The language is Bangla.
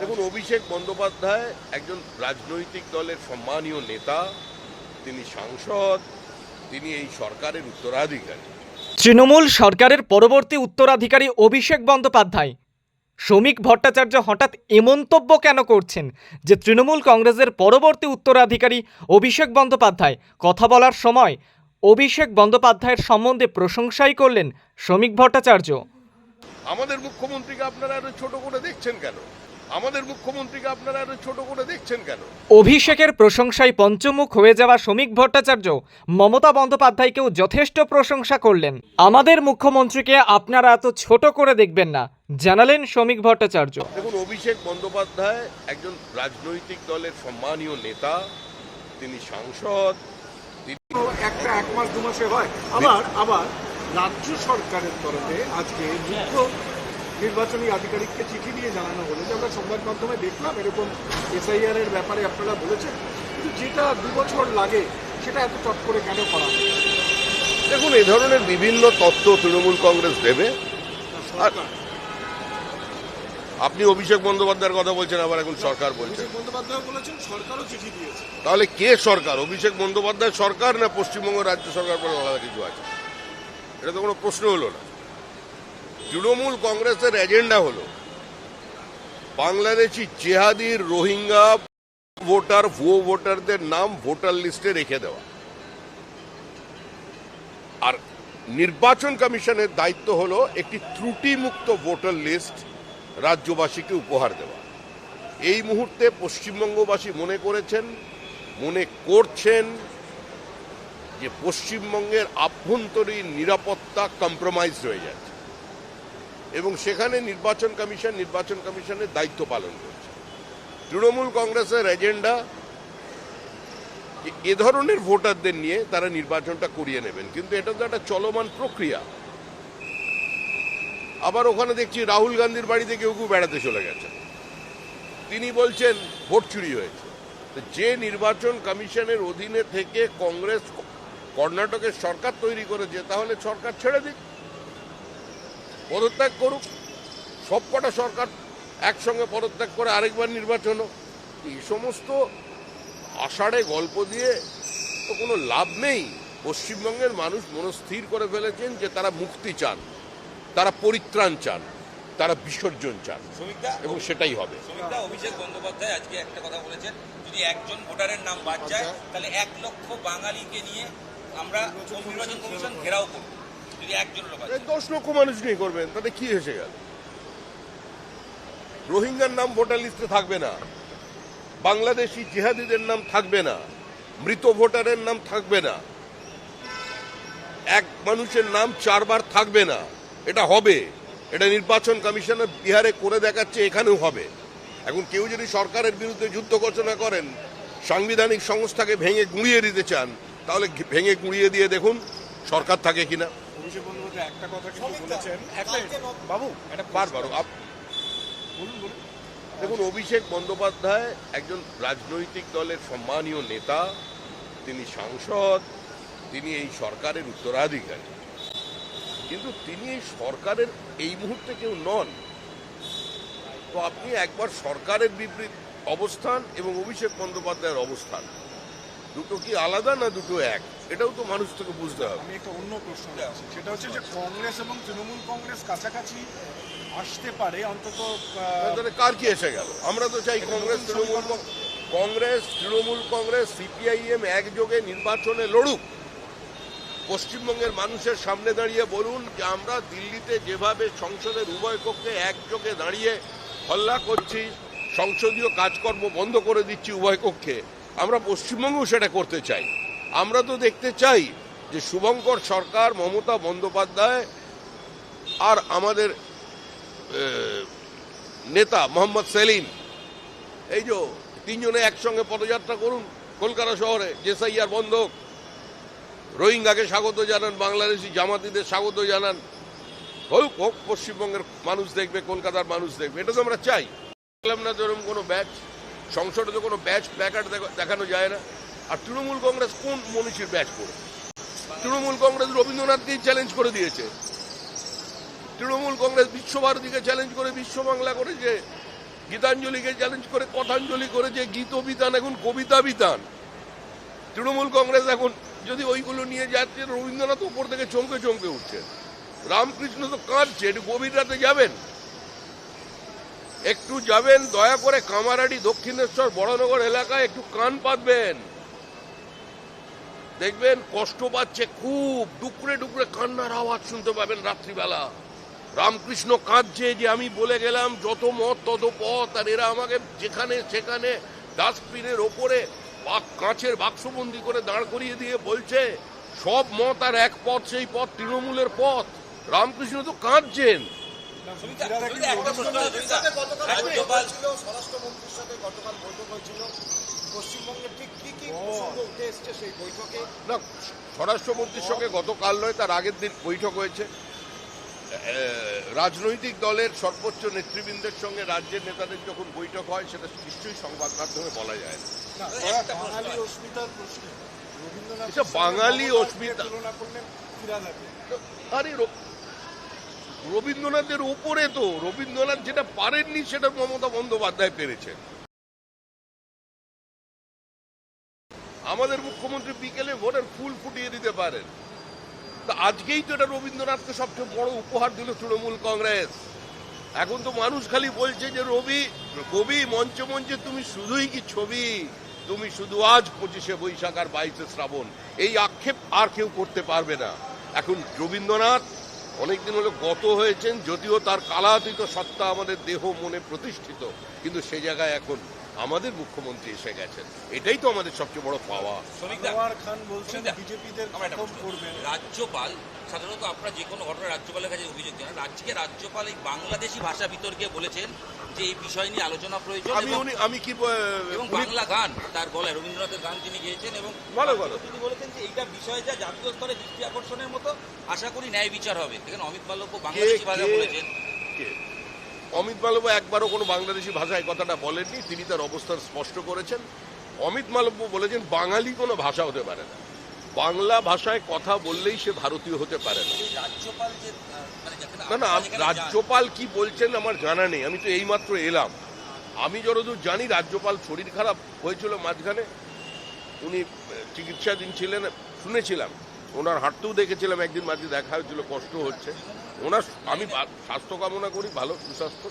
দেখুন অভিষেক বন্দ্যোপাধ্যায় একজন রাজনৈতিক দলের সম্মানীয় নেতা তিনি সাংসদ তিনি এই সরকারের উত্তরাধিকারী। তৃণমূল সরকারের পরবর্তী উত্তরাধিকারী অভিষেক বন্দ্যোপাধ্যায়। শ্রমিক ভট্টাচার্য হঠাৎ এ মন্তব্য কেন করছেন? যে তৃণমূল কংগ্রেসের পরবর্তী উত্তরাধিকারী অভিষেক বন্দ্যোপাধ্যায়। কথা বলার সময় অভিষেক বন্দ্যোপাধ্যায়ের সম্বন্ধে প্রশংসাই করলেন শ্রমিক ভট্টাচার্য। আমাদের মুখ্যমন্ত্রীকে আপনারা ছোট করে দেখছেন কেন? আমাদের মুখ্যমন্ত্রীকে আপনারা এত ছোট করে দেখছেন কেন? অভিষেকের প্রশংসায় পঞ্চমুখ হয়ে যাওয়া শ্রমিক ভট্টাচার্য মমতা বন্দ্যোপাধ্যায়কেও যথেষ্ট প্রশংসা করলেন। আমাদের মুখ্যমন্ত্রীকে আপনারা এত ছোট করে দেখবেন না জানালেন শ্রমিক ভট্টাচার্য। দেখুন অভিষেক বন্দ্যোপাধ্যায় একজন রাজনৈতিক দলের সম্মানীয় নেতা তিনি সাংসদ তিনি একটা এক মাস দু মাসে হয়। আবার আবার রাজ্য সরকারের তরফে আজকে মুখ্য নির্বাচনী আধিকারিককে চিঠি দিয়ে জানানো হলো যে আমরা সংবাদ মাধ্যমে দেখলাম এরকম এসআইআর এর ব্যাপারে আপনারা বলেছেন কিন্তু যেটা দু বছর লাগে সেটা এত চট করে কেন করা দেখুন এই ধরনের বিভিন্ন তত্ত্ব তৃণমূল কংগ্রেস দেবে। আর আপনি অভিষেক বন্দ্যোপাধ্যায়ের কথা বলছেন আবার এখন সরকার বলছেন। তাহলে কে সরকার? অভিষেক বন্দ্যোপাধ্যায় সরকার না পশ্চিমবঙ্গ রাজ্য সরকার বলে আলাদা কিছু আছে? এটা তো কোনো প্রশ্ন হলো না। তৃণমূল কংগ্রেসের এজেন্ডা হলো বাংলাদেশি জেহাদির রোহিঙ্গা ভোটার, ভুয়ো ভোটারদের নাম ভোটার লিস্টে রেখে দেওয়া। আর নির্বাচন কমিশনের দায়িত্ব হলো একটি ত্রুটিমুক্ত ভোটার লিস্ট রাজ্যবাসীকে উপহার দেওয়া। এই মুহূর্তে পশ্চিমবঙ্গবাসী মনে করেছেন, মনে করছেন যে পশ্চিমবঙ্গের আভ্যন্তরীণ নিরাপত্তা কম্প্রোমাইজ হয়ে যাচ্ছে। এবং সেখানে নির্বাচন কমিশন, নির্বাচন কমিশনের দায়িত্ব পালন করছে। তৃণমূল কংগ্রেসের এজেন্ডা, এ ধরনের ভোটারদের নিয়ে তারা নির্বাচনটা করিয়ে নেবেন। কিন্তু এটা তো একটা চলমান প্রক্রিয়া। আবার ওখানে দেখছি রাহুল গান্ধীর বাড়িতে কেউ কেউ বেড়াতে চলে গেছে। তিনি বলছেন, ভোট চুরি হয়েছে। যে নির্বাচন কমিশনের অধীনে থেকে কংগ্রেস কর্ণাটকের সরকার তৈরি করেছে, তাহলে সরকার ছেড়ে দিক। পদত্যাগ করুক। সবকটা সরকার একসঙ্গে পদত্যাগ করে আরেকবার নির্বাচন হোক। এই সমস্ত আষাঢ়ে গল্প দিয়ে তো কোনো লাভ নেই। পশ্চিমবঙ্গের মানুষ মনস্থির করে ফেলেছেন যে তারা মুক্তি চান তারা পরিত্রাণ চান তারা বিসর্জন চান। এবং সেটাই হবে। অভিষেক বন্দ্যোপাধ্যায় আজকে একটা কথা বলেছেন যদি একজন ভোটারের নাম বাদ যায় তাহলে এক লক্ষ বাঙালিকে নিয়ে আমরা নির্বাচন কমিশন ঘেরাও করব। দশ লক্ষ মানুষ নিয়ে করবেন, তাতে কি এসে গেল? রোহিঙ্গার নাম ভোটার লিস্টে থাকবে না, বাংলাদেশি জিহাদিদের নাম থাকবে না, মৃত ভোটারের নাম থাকবে না, এক মানুষের নাম চারবার থাকবে না, এটা হবে। এটা নির্বাচন কমিশনার বিহারে করে দেখাচ্ছে, এখানেও হবে। এখন কেউ যদি সরকারের বিরুদ্ধে যুদ্ধ ঘোষণা করেন, সাংবিধানিক সংস্থাকে ভেঙে গুঁড়িয়ে দিতে চান, তাহলে ভেঙে গুঁড়িয়ে দিয়ে দেখুন সরকার থাকে কিনা? অভিষেক একটা কথা কিন্তু বলেছেন একটা বাবু একটা বারবার বলুন বলুন। দেখুন অভিষেক বন্দ্যোপাধ্যায় একজন রাজনৈতিক দলের সম্মানীয় নেতা তিনি সাংসদ তিনি এই সরকারের উত্তরাধিকারী। কিন্তু তিনি এই সরকারের এই মুহূর্তে কেউ নন। তো আপনি একবার সরকারের বিপরীত অবস্থান এবং অভিষেক বন্দ্যোপাধ্যায়ের অবস্থান দুটো কি আলাদা না দুটো এক? এটাও তো মানুষ থেকে বুঝতে হবে। আমি একটা অন্য প্রশ্ন সেটা হচ্ছে যে কংগ্রেস এবং তৃণমূল কংগ্রেস কাছাকাছি আসতে পারে অন্তত তাহলে কার কি এসে গেল? আমরা তো চাই কংগ্রেস তৃণমূল কংগ্রেস তৃণমূল কংগ্রেস সিপিআইএম একযোগে নির্বাচনে লড়ুক। পশ্চিমবঙ্গের মানুষের সামনে দাঁড়িয়ে বলুন যে আমরা দিল্লিতে যেভাবে সংসদের উভয় কক্ষে একযোগে দাঁড়িয়ে হল্লা করছি সংসদীয় কাজকর্ম বন্ধ করে দিচ্ছি উভয় কক্ষে আমরা পশ্চিমবঙ্গেও সেটা করতে চাই। আমরা তো দেখতে চাই যে শুভঙ্কর সরকার, মমতা বন্দ্যোপাধ্যায় আর আমাদের নেতা মোহাম্মদ সেলিম। এই যে তিনজনে একসঙ্গে পদযাত্রা করুন কলকাতা শহরে জেসাইয়ার বন্ধক। রোহিঙ্গাকে স্বাগত জানান, বাংলাদেশি জামাতিদের স্বাগত জানান। হোক হোক, পশ্চিমবঙ্গের মানুষ দেখবে, কলকাতার মানুষ দেখবে, এটা তো আমরা চাই। দেখলাম না যেরকম কোনো ব্যাচ, সংসদে তো কোনো ব্যাচ প্ল্যাকার্ড দেখানো যায় না। আর তৃণমূল কংগ্রেস কোন মনীষীর ব্যাচ করে? তৃণমূল কংগ্রেস রবীন্দ্রনাথকেই চ্যালেঞ্জ করে দিয়েছে। তৃণমূল কংগ্রেস বিশ্বভারতীকে চ্যালেঞ্জ করে, বিশ্ব বাংলা করেছে গীতাঞ্জলিকে চ্যালেঞ্জ করে কথাঞ্জলি করে যে গীত বিতান এখন কবিতা বিতান তৃণমূল কংগ্রেস এখন যদি ওইগুলো নিয়ে যাচ্ছে, রবীন্দ্রনাথ উপর থেকে চমকে চমকে উঠছে। রামকৃষ্ণ তো কাঁদছে, একটু গভীর রাতে যাবেন। একটু যাবেন, দয়া করে কামারাডি, দক্ষিণেশ্বর, বড়নগর এলাকায় একটু কান পাতবেন। দেখবেন কষ্ট পাচ্ছে খুব ডুকরে ডুকরে কান্নার আওয়াজ শুনতে পাবেন রাত্রিবেলা। রামকৃষ্ণ কাঁদছে যে আমি বলে গেলাম যত মত তত পথ আর এরা আমাকে যেখানে সেখানে ডাস্টবিনের ওপরে বাক- কাঁচের বাক্সবন্দি করে দাঁড় করিয়ে দিয়ে বলছে সব মত আর এক পথ সেই পথ তৃণমূলের পথ। রামকৃষ্ণ তো কাঁদছেন। সুমিতা, সুমিতা, একটা প্রশ্ন আছে, সুমিতা। রাজ্যপাল স্বরাষ্ট্রমন্ত্রীর সাথে গতকাল বৈঠক হয়েছিল। পশ্চিমবঙ্গের ঠিক কি কি প্রসঙ্গ এসছে সেই বৈঠকে। না স্বরাষ্ট্রমন্ত্রীর সঙ্গে গতকাল নয় তার আগের দিন বৈঠক হয়েছে। রাজনৈতিক দলের সর্বোচ্চ নেতৃবৃন্দের সঙ্গে রাজ্যের নেতাদের যখন বৈঠক হয় সেটা নিশ্চয়ই সংবাদ মাধ্যমে বলা যায় না। প্রশ্ন বাঙালি অস্মিতা। আরে রবীন্দ্রনাথের উপরে তো রবীন্দ্রনাথ যেটা পারেননি সেটা মমতা বন্দ্যোপাধ্যায় পেরেছেন। আমাদের মুখ্যমন্ত্রী বিকেলে ভোরের ফুল ফুটিয়ে দিতে পারেন। তা আজকেই তো এটা রবীন্দ্রনাথকে সবচেয়ে বড় উপহার দিল তৃণমূল কংগ্রেস। এখন তো মানুষ খালি বলছে যে, রবি, কবি, মঞ্চে মঞ্চে তুমি শুধুই কি ছবি? তুমি শুধু আজ পঁচিশে বৈশাখ আর বাইশে শ্রাবণ। এই আক্ষেপ আর কেউ করতে পারবে না। এখন রবীন্দ্রনাথ অনেকদিন হলো গত হয়েছেন, যদিও তার কালাতীত সত্তা আমাদের দেহ মনে প্রতিষ্ঠিত, কিন্তু সে জায়গায় এখন আমাদের মুখ্যমন্ত্রী এসে গেছেন। এটাই তো আমাদের সবচেয়ে বড় পাওয়া। খান বলছেন বিজেপিদের রাজ্যপাল সাধারণত আপনারা যে কোনো ঘটনা রাজ্যপালের কাছে অভিযোগ জানান আজকে রাজ্যপাল এই বাংলাদেশি ভাষা বিতর্কে বলেছেন যে এই বিষয় নিয়ে আলোচনা প্রয়োজন আমি উনি আমি কি এবং বাংলা গান তার গলায় রবীন্দ্রনাথের গান তিনি গেয়েছেন এবং ভালো, ভালো। তিনি বলেছেন যে এইটা বিষয় যা জাতীয় স্তরে দৃষ্টি আকর্ষণের মতো আশা করি ন্যায় বিচার হবে। এখানে অমিত মাল্লব্য বাংলাদেশি ভাষা বলেছেন। কে? অমিত মালব্য একবারও কোনো বাংলাদেশি ভাষায় কথাটা বলেননি তিনি তার অবস্থান স্পষ্ট করেছেন। অমিত মালব্য বলেছেন বাঙালি কোনো ভাষা হতে পারে না। বাংলা ভাষায় কথা বললেই সে ভারতীয় হতে পারে না। মানে না না রাজ্যপাল কি বলছেন আমার জানা নেই আমি তো এইমাত্র এলাম। আমি যতদূর জানি রাজ্যপাল শরীর খারাপ হয়েছিল মাঝখানে। উনি চিকিৎসাধীন ছিলেন শুনেছিলাম। ওনার হাঁটতেও দেখেছিলাম একদিন মাঝে দেখা হয়েছিল কষ্ট হচ্ছে। ওনার আমি স্বাস্থ্য কামনা করি ভালো সুস্বাস্থ্য